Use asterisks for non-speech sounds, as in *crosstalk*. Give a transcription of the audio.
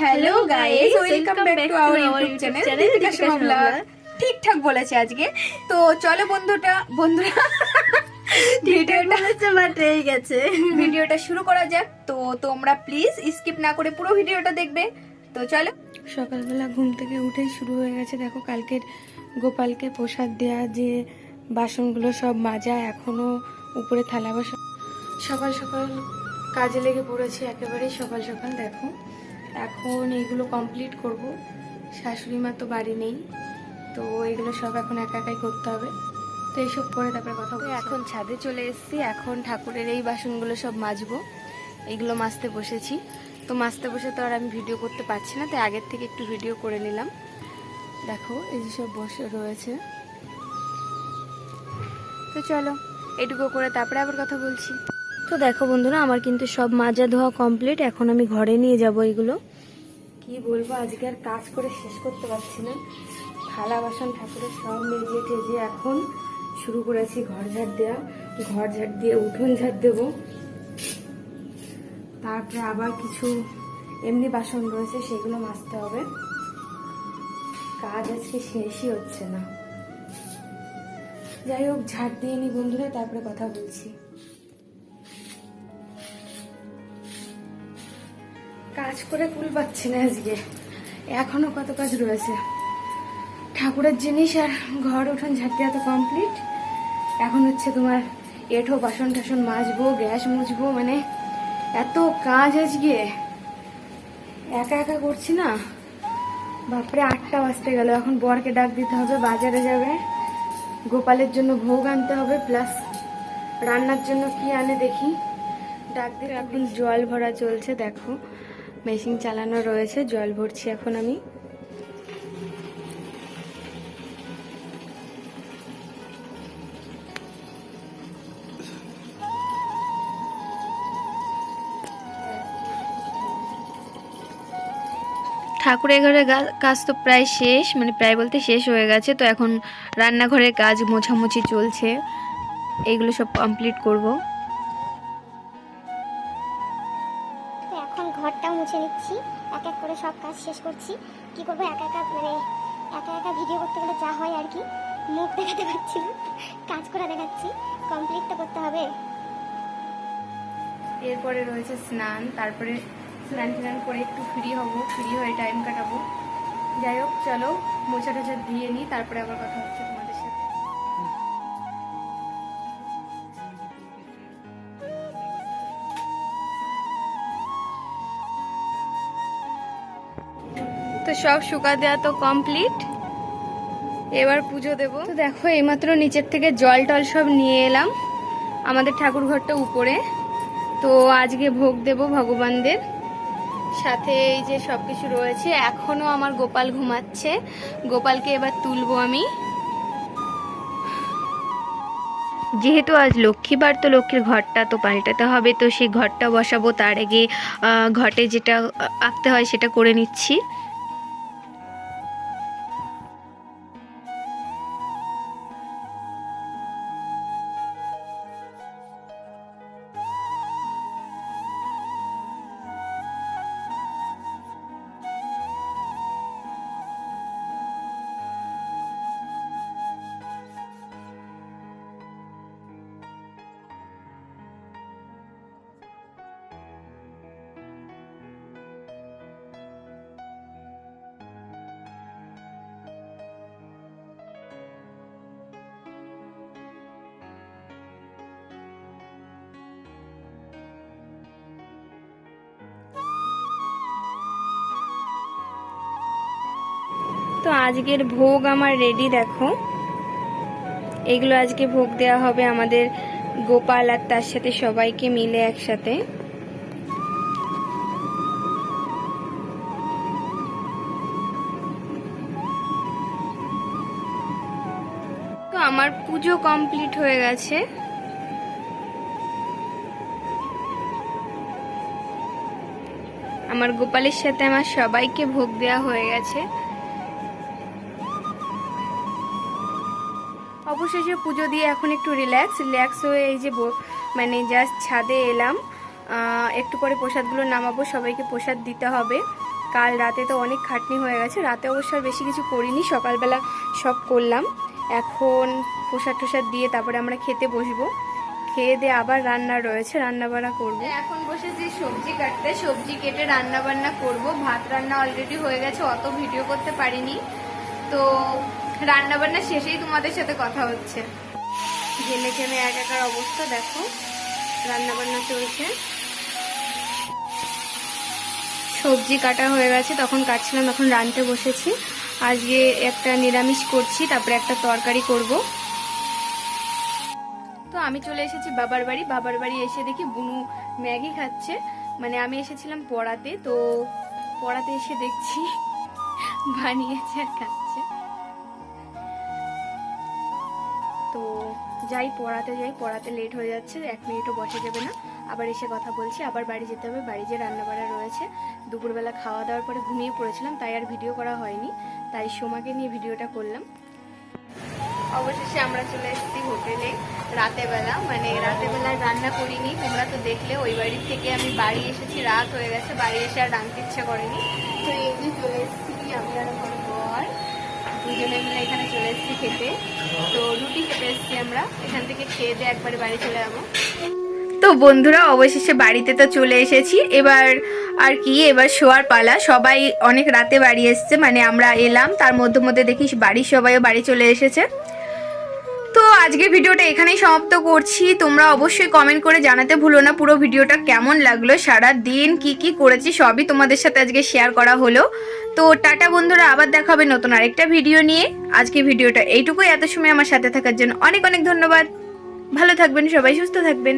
Hello guys welcome back to our YouTube channel Deepika vlog ঠিকঠাক বলেছে আজকে। তো চলো বন্ধুটা বন্ধুরা *laughs* ভিডিওটা বাট এই গেছে। ভিডিওটা শুরু করা যাক। তো তোমরা প্লিজ স্কিপ না করে পুরো ভিডিওটা দেখবে। তো চলো। সকালবেলা ঘুম থেকে উঠেই শুরু হয়ে গেছে। দেখো কালকের গোপালকে প্রসাদ দেওয়া যে বাসনগুলো সব মাজা এখনও উপরে থালা বাসন সকাল সকাল কাজে লেগে পড়েছি একেবারেই সকাল সকাল দেখো। এখন এইগুলো কমপ্লিট করব। শাশুড়ি মা তো বাড়ি নেই, তো এগুলো সব এখন একা একাই করতে হবে। তো এইসব করে তারপরে কথা বলব এখন ছাদে চলে এসেছি, এখন ঠাকুরের এই বাসনগুলো সব মাজবো। এইগুলো মাজতে বসেছি। তো মাজতে বসে তো আর আমি ভিডিও করতে পারছি না, তাই আগের থেকে একটু ভিডিও করে নিলাম। দেখো, এই যে সব বসে রয়েছে। তো চলো, এটুকু করে তারপরে আবার কথা বলছি। তো দেখো বন্ধুরা, আমার কিন্তু সব মাজা ধোয়া কমপ্লিট এখন আমি ঘরে নিয়ে যাব এগুলো। কি বলব, আজকে আর কাজ করে শেষ করতে পারছি না। থালা বাসন, ঠাকুরের সব মেজে টেজে এখন শুরু করেছি ঘর ঝাড় দেওয়া ঘর ঝাড় দিয়ে উঠোন ঝাড় দেবো। তারপরে আবার কিছু এমনি বাসন রয়েছে, সেগুলো মাজতে হবে। কাজ আজকে শেষই হচ্ছে না। যাই হোক, ঝাড় দিয়ে নি বন্ধুরা, তারপরে কথা বলছি। কাজ করে কুল পাচ্ছি না আজকে। এখনও কত কাজ রয়েছে। ঠাকুরের জিনিস আর ঘর উঠোন ঝাড় এত কমপ্লিট এখন হচ্ছে তোমার এঠো বাসন টাসন মাজবো, গ্যাস মুছবো মানে এত কাজ আজকে। একা একা করছি না। বাপরে, আটটা বাজতে গেল। এখন বরকে ডাক দিতে হবে, বাজারে যাবে। গোপালের জন্য ভোগ আনতে হবে প্লাস রান্নার জন্য কি আনে দেখি। ডাক দিতে এখন জল ভরা চলছে, দেখো। মেশিন চালানো রয়েছে, জল ভরছি এখন আমি। ঠাকুরের ঘরের কাজ তো প্রায় শেষ মানে প্রায় বলতে শেষ হয়ে গেছে, তো এখন রান্নাঘরের কাজ মোছামুছি চলছে। এইগুলো সব কমপ্লিট করব। শেষ করছি। কি করব, একা একা মানে একা একা ভিডিও করতে গেলে যা হয় আর কি। মুখ দেখাতে পারছি না, কাজ করে দেখাচ্ছি কমপ্লিটটা করতে হবে। এরপরে রয়েছে স্নান, তারপরে স্নান টান করে একটু ফ্রি হব ফ্রি হয়ে টাইম কাটাবো। যাই হোক, চলো মোছা টোছা দিয়ে নিই, তারপরে আবার কথা হচ্ছে সব শুকা দেওয়া তো কমপ্লিট এবার পুজো দেব। তো দেখো, এইমাত্র নিচের থেকে জল টল সব নিয়ে এলাম। আমাদের ঠাকুর ঘরটা উপরে। তো আজকে ভোগ দেব ভগবানদের। সাথে এই যে সব কিছু রয়েছে, এখনও আমার গোপাল ঘুমাচ্ছে। গোপালকে এবার তুলবো আমি। যেহেতু আজ লক্ষ্মীবার তো লক্ষ্মীর ঘরটা তো পাল্টাতে হবে। তো সেই ঘরটা বসাবো, তার আগে ঘটে যেটা আঁকতে হয় সেটা করে নিচ্ছি। তো আজকের ভোগ আমার রেডি দেখো। এগুলো আজকে ভোগ দেওয়া হবে আমাদের গোপাল আর তার সাথে সবাইকে মিলে একসাথে। তো আমার পুজো কমপ্লিট হয়ে গেছে। আমার গোপালের সাথে আমার সবাইকে ভোগ দেওয়া হয়ে গেছে। অবশেষে পুজো দিয়ে এখন একটু রিল্যাক্স রিল্যাক্স হয়ে এই যে মানে জাস্ট ছাদে এলাম। একটু পরে প্রসাদগুলো নামাবো, সবাইকে প্রসাদ দিতে হবে। কাল রাতে তো অনেক খাটনি হয়ে গেছে, রাতে অবশ্য বেশি কিছু করিনি, সকালবেলা সব করলাম। এখন প্রসাদ টোসাদ দিয়ে তারপরে আমরা খেতে বসবো। খেয়ে দিয়ে আবার রান্না রয়েছে রান্না বান্না করব এখন বসেছি সবজি কাটতে, সবজি কেটে রান্না বান্না করব। ভাত রান্না অলরেডি হয়ে গেছে, অত ভিডিও করতে পারিনি। তো রান্না বান্না শেষেই তোমাদের সাথে কথা হচ্ছে। ঘেমে ঘেমে একাকার অবস্থা, দেখো রান্না বান্না চলছে। সবজি কাটা হয়ে গেছে, তখন কাটছিলাম, এখন রাঁধতে বসেছি। আজকে একটা নিরামিষ করছি, তারপরে একটা তরকারি করব। তো আমি চলে এসেছি বাবার বাড়ি। বাবার বাড়ি এসে দেখি বুনু ম্যাগি খাচ্ছে। মানে আমি এসেছিলাম পড়াতে, তো পড়াতে এসে দেখছি বানিয়েছে আর যাই পড়াতে যাই পড়াতে লেট হয়ে যাচ্ছে, এক মিনিটও বসে যাবে না। আবার এসে কথা বলছি, আবার বাড়ি যেতে হবে, বাড়ি যে রান্নাবাড়া রয়েছে, দুপুরবেলা খাওয়া দাওয়ার পরে ঘুমিয়ে পড়েছিলাম, তাই আর ভিডিও করা হয়নি, তাই সোমাকে নিয়ে ভিডিওটা করলাম। অবশেষে আমরা চলে এসেছি হোটেলে, রাতে বেলা মানে রাতে বেলায় রান্না করিনি, তোমরা তো দেখলে, ওই বাড়ি থেকে আমি বাড়ি এসেছি, রাত হয়ে গেছে, বাড়ি এসে আর রাঁধতে ইচ্ছে করেনি। তো এই চলে এসেছি আমি আর আমার বর দুজনে মিলে এখানে চলে এসেছি খেতে। তো রুটি খেতে এসেছি আমরা। এখান থেকে খেয়ে দিয়ে একবারে বাড়ি চলে যাব। তো বন্ধুরা, অবশেষে বাড়িতে তো চলে এসেছি। এবার আর কি, এবার শোয়ার পালা। সবাই অনেক রাতে বাড়ি এসছে মানে আমরা এলাম। তার মধ্যে মধ্যে দেখিস বাড়ির সবাইও বাড়ি চলে এসেছে। তো আজকে ভিডিওটা এখানেই সমাপ্ত করছি। তোমরা অবশ্যই কমেন্ট করে জানাতে ভুলো না পুরো ভিডিওটা কেমন লাগল, সারা দিন কি কি করেছি সবই তোমাদের সাথে আজকে শেয়ার করা হলো। তো টাটা বন্ধুরা, আবার দেখা হবে নতুন আরেকটা ভিডিও নিয়ে। আজকে ভিডিওটা এইটুকুই। এত সময় আমার সাথে থাকার জন্য অনেক অনেক ধন্যবাদ। ভালো থাকবেন, সবাই সুস্থ থাকবেন।